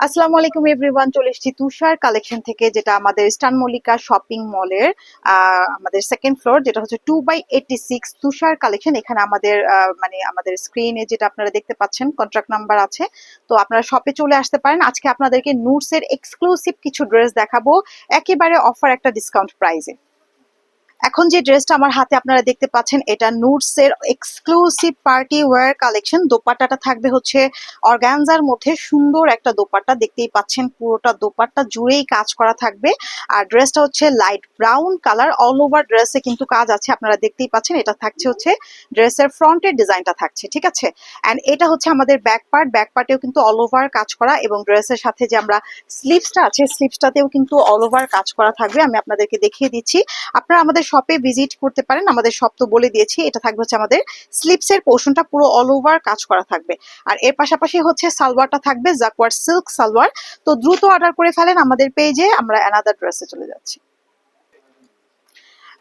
আসসালামু আলাইকুম এভরিওয়ান, চলে এসেছি তুষার কালেকশন থেকে, যেটা আমাদের স্টান মল্লিকা শপিং মলের আমাদের সেকেন্ড ফ্লোর যেটা হচ্ছে two by eighty six Tushar collection এখানে আমাদের মানে আমাদের স্ক্রিনে যেটা আপনারা দেখতে পাচ্ছেন কন্ট্রাক্ট নাম্বার আছে। তো আপনারা শপে চলে আসতে পারেন। আজকে আপনাদেরকে নুটস এর এক্সক্লুসিভ কিছু ড্রেস দেখাবো। একেবারে অফার একটা ডিসকাউন্ট প্রাইসে এখন যে ড্রেসটা আমার হাতে আপনারা দেখতে পাচ্ছেন, এটা নুটস এর এক্সক্লুসিভ পার্টি ওয়্যার কালেকশন দোপাট্টাটা থাকবে হচ্ছে অর্গানজার মধ্যে। সুন্দর একটা দোপাট্টা দেখতেই পাচ্ছেন, পুরোটা দোপাট্টা জুড়েই কাজ করা থাকবে। আর ড্রেসটা হচ্ছে light brown colour all over ড্রেসে কিন্তু কাজ আছে, আপনারা দেখতেই পাচ্ছেন। এটা থাকছে হচ্ছে ড্রেসের ফ্রন্টের ডিজাইনটা থাকছে, ঠিক আছে? অ্যান্ড এটা হচ্ছে আমাদের ব্যাক পার্ট ব্যাক পার্টেও কিন্তু অল ওভার কাজ করা এবং ড্রেসের সাথে যে আমরা স্লিভসটা আছে স্লিভসটাতেও কিন্তু অল ওভার কাজ করা থাকবে। আমি আপনাদেরকে দেখিয়ে দিচ্ছি। আপনারা আমাদের শপে ভিজিট করতে পারেন। আমাদের শপ তো বলে দিয়েছি, এটা থাকবে হচ্ছে আমাদের স্লিপসের পোর্শনটা পুরো অল ওভার কাজ করা থাকবে। আর এর পাশাপাশি হচ্ছে সালোয়ারটা থাকবে জাকওয়ার সিল্ক সালোয়ার। তো দ্রুত অর্ডার করে ফেলেন আমাদের পেজে আমরা অ্যানাদার ড্রেসে চলে যাচ্ছি।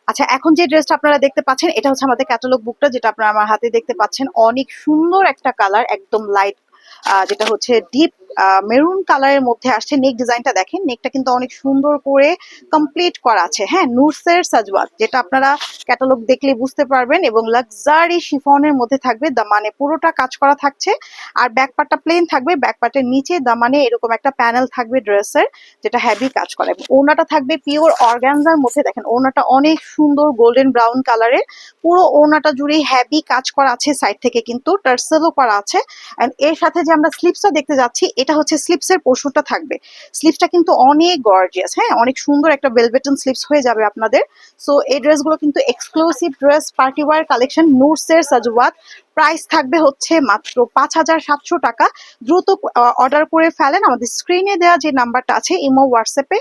আচ্ছা এখন যে ড্রেসটা আপনারা দেখতে পাচ্ছেন, এটা হচ্ছে আমাদের ক্যাটালগ বুকটা যেটা আপনারা আমার হাতে দেখতে পাচ্ছেন। অনেক সুন্দর একটা কালার একদম লাইট যেটা হচ্ছে ডিপ মেরুন কালারের মধ্যে আসছে। নেক ডিজাইনটা দেখেন নেকটা কিন্তু অনেক সুন্দর করে কমপ্লিট করা আছে। হ্যাঁ নুরসের সাজওয়াত যেটা আপনারা ক্যাটালগ দেখলে বুঝতে পারবেন এবং লাক্সারি শিফনের মধ্যে থাকবে। দামানে পুরোটা কাজ করা থাকছে। আর ব্যাকপার্টটা প্লেন থাকবে। ব্যাকপার্টের নিচে দামানে এরকম একটা প্যানেল থাকবে ড্রেসের যেটা হেভি কাজ করে। ওনাটা থাকবে পিওর অর্গানজার মধ্যে। দেখেন ওনাটা অনেক সুন্দর গোল্ডেন ব্রাউন কালারের পুরো ওনাটা জুড়েই হেভি কাজ করা আছে। সাইড থেকে কিন্তু টার্সেলও করা আছে। এর সাথে যে আমরা স্লিপসটা দেখতে যাচ্ছি এটা হচ্ছে স্লিপসের পোর্শনটা থাকবে। স্লিপসটা কিন্তু অনেক গর্জিয়াস হ্যাঁ? অনেক সুন্দর একটা বেলবেটন স্লিপস হয়ে যাবে আপনাদের। সো এই ড্রেসগুলো কিন্তু exclusive dress party wear collection নুরসের Sajwat price থাকবে হচ্ছে মাত্র পাঁচ হাজার সাতশো টাকা। দ্রুত অর্ডার করে ফেলেন। আমাদের স্ক্রিনে দেওয়া যে নাম্বারটা আছে, ইমো হোয়াটসঅ্যাপে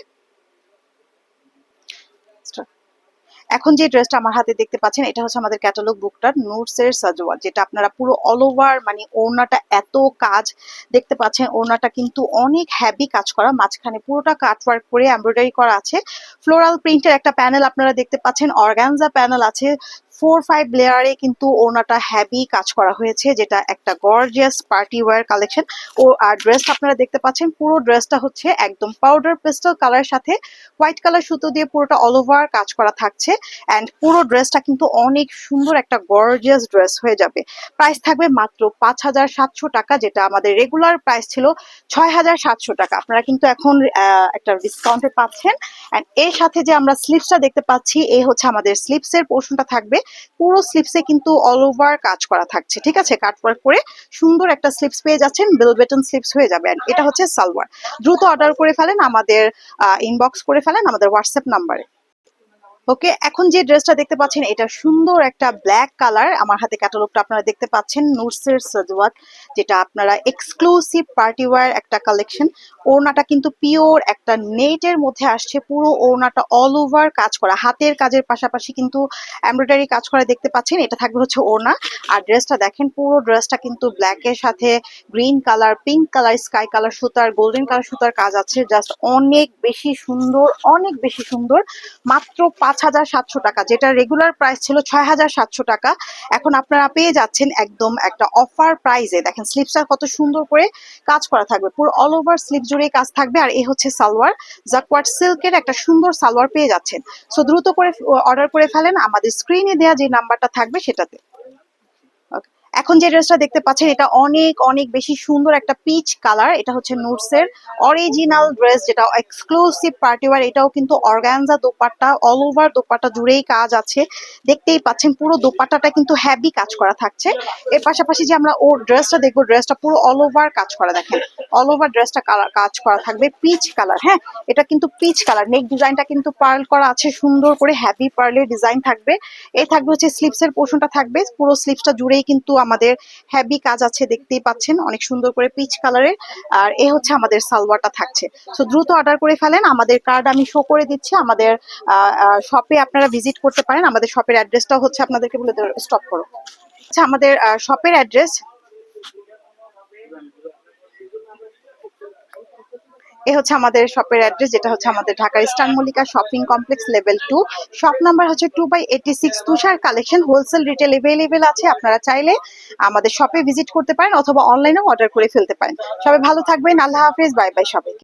এখন যে ড্রেসটা আমার হাতে দেখতে পাচ্ছেন, এটা হচ্ছে আমাদের ক্যাটালগ বুকটার নোটসের সাজোয়া যেটা আপনারা পুরো অল ওভার মানে ওড়নাটা এত কাজ দেখতে পাচ্ছেন, ওড়নাটা কিন্তু অনেক হ্যাভি কাজ করা, মাঝখানে পুরোটা কাটওয়ার্ক করে এমব্রয়ডারি করা আছে। ফ্লোরাল প্রিন্টের একটা প্যানেল আপনারা দেখতে পাচ্ছেন অর্গানজা প্যানেল আছে ফোর ফাইভ লেয়ারে কিন্তু ওনাটা হ্যাভি কাজ করা হয়েছে, যেটা একটা গর্জিয়াস পার্টি ওয়্যার কালেকশন ও, আর ড্রেস আপনারা দেখতে পাচ্ছেন, পুরো ড্রেসটা হচ্ছে একদম পাউডার পেস্টাল কালার সাথে হোয়াইট কালার সুতো দিয়ে পুরোটা অল ওভার কাজ করা থাকছে। অ্যান্ড পুরো ড্রেসটা কিন্তু অনেক সুন্দর একটা গর্জিয়াস ড্রেস হয়ে যাবে। প্রাইস থাকবে মাত্র পাঁচ হাজার সাতশো টাকা, যেটা আমাদের রেগুলার প্রাইস ছিল ছয় হাজার সাতশো টাকা। আপনারা কিন্তু এখন একটা ডিসকাউন্টে পাচ্ছেন। অ্যান্ড এর সাথে যে আমরা স্লিপসটা দেখতে পাচ্ছি, এ হচ্ছে আমাদের স্লিপসের পোর্শনটা থাকবে। পুরো স্লিপসে কিন্তু অল ওভার কাজ করা থাকছে, ঠিক আছে? কাটওয়ার্ক করে সুন্দর একটা স্লিপস পেয়ে যাচ্ছেন, বেল বেটন স্লিপস হয়ে যাবে। এটা হচ্ছে সালোয়ার। দ্রুত অর্ডার করে ফেলেন আমাদের ইনবক্স করে ফেলেন আমাদের হোয়াটসঅ্যাপ নাম্বারে ওকে, এখন যে ড্রেসটা দেখতে পাচ্ছেন, এটা সুন্দর একটা ব্ল্যাক কালার আমার হাতে ক্যাটালগটা আপনারা দেখতে পাচ্ছেন নুরসের সাজওয়াত যেটা আপনারা এক্সক্লুসিভ পার্টি ওয়ার একটা কালেকশন ওড়নাটা কিন্তু পিওর একটা নেটের মধ্যে আসছে, পুরো ওড়নাটা অল ওভার কাজ করা। হাতের কাজের পাশাপাশি কিন্তু এমব্রয়ডারি কাজ করা দেখতে পাচ্ছেন, এটা থাকবে হচ্ছে ওড়না। আর ড্রেসটা দেখেন, পুরো ড্রেসটা কিন্তু ব্ল্যাকের সাথে green colour pink colour sky colour সুতার গোল্ডেন কালার সুতার কাজ আছে। জাস্ট অনেক বেশি সুন্দর, অনেক বেশি সুন্দর। মাত্র পাঁচ হাজার সাতশো টাকা, যেটা রেগুলার প্রাইস ছিল ছয় হাজার সাতশো টাকা। এখন আপনারা পেয়ে যাচ্ছেন একদম একটা অফার প্রাইজে দেখেন স্লিপসটা কত সুন্দর করে কাজ করা থাকবে। পুরো অল ওভার স্লিপ জুড়ে কাজ থাকবে। আর এ হচ্ছে সালোয়ার। জাকওয়ার্ড সিল্কের একটা সুন্দর সালোয়ার পেয়ে যাচ্ছেন। সো দ্রুত করে অর্ডার করে ফেলেন। আমাদের স্ক্রিনে দেওয়া যে নাম্বারটা থাকবে, সেটাতে। এখন যে ড্রেসটা দেখতে পাচ্ছেন, এটা অনেক অনেক বেশি সুন্দর একটা পিচ কালার এটা হচ্ছে নুটসের অরিজিনাল ড্রেস যেটা এক্সক্লুসিভ পার্টি ওয়ার এটাও কিন্তু organza dupatta all over dupatta জুড়েই কাজ আছে। দেখতেই পাচ্ছেন, পুরো দোপাট্টাটা কিন্তু হ্যাভি কাজ করা থাকছে। এর পাশাপাশি যে আমরা ওর ড্রেসটা দেখব ড্রেসটা পুরো অল ওভার কাজ করা দেখেন। অল ওভার ড্রেসটা কাজ করা থাকবে। পিচ কালার হ্যাঁ? এটা কিন্তু পিচ কালার নেক ডিজাইনটা কিন্তু পার্ল করা আছে, সুন্দর করে হ্যাভি পার্লের ডিজাইন থাকবে। এই থাকবে হচ্ছে স্লিপসের পোর্শনটা থাকবে। পুরো স্লিপসটা জুড়েই কিন্তু আমাদের হ্যাভি কাজ আছে, দেখতেই পাচ্ছেন। অনেক সুন্দর করে পিচ কালারের আর এ হচ্ছে আমাদের সালোয়ারটা থাকছে। সো দ্রুত অর্ডার করে ফেলেন। আমাদের কার্ড আমি শো করে দিচ্ছি। আমাদের শপে আপনারা ভিজিট করতে পারেন। আমাদের শপের অ্যাড্রেসটাও হচ্ছে আপনাদেরকে বলে স্টপ করো। আচ্ছা আমাদের শপের অ্যাড্রেস এ হচ্ছে আমাদের শপের অ্যাড্রেস যেটা হচ্ছে আমাদের ঢাকার eastern Mallika shopping complex level two shop number হচ্ছে two by eighty six Tushar collection wholesale retail available আছে, আপনারা চাইলে আমাদের শপে ভিজিট করতে পারেন অথবা অনলাইনেও অর্ডার করে ফেলতে পারেন। সবাই ভালো থাকবেন, আল্লাহ হাফিজ বাই বাই সবাইকে।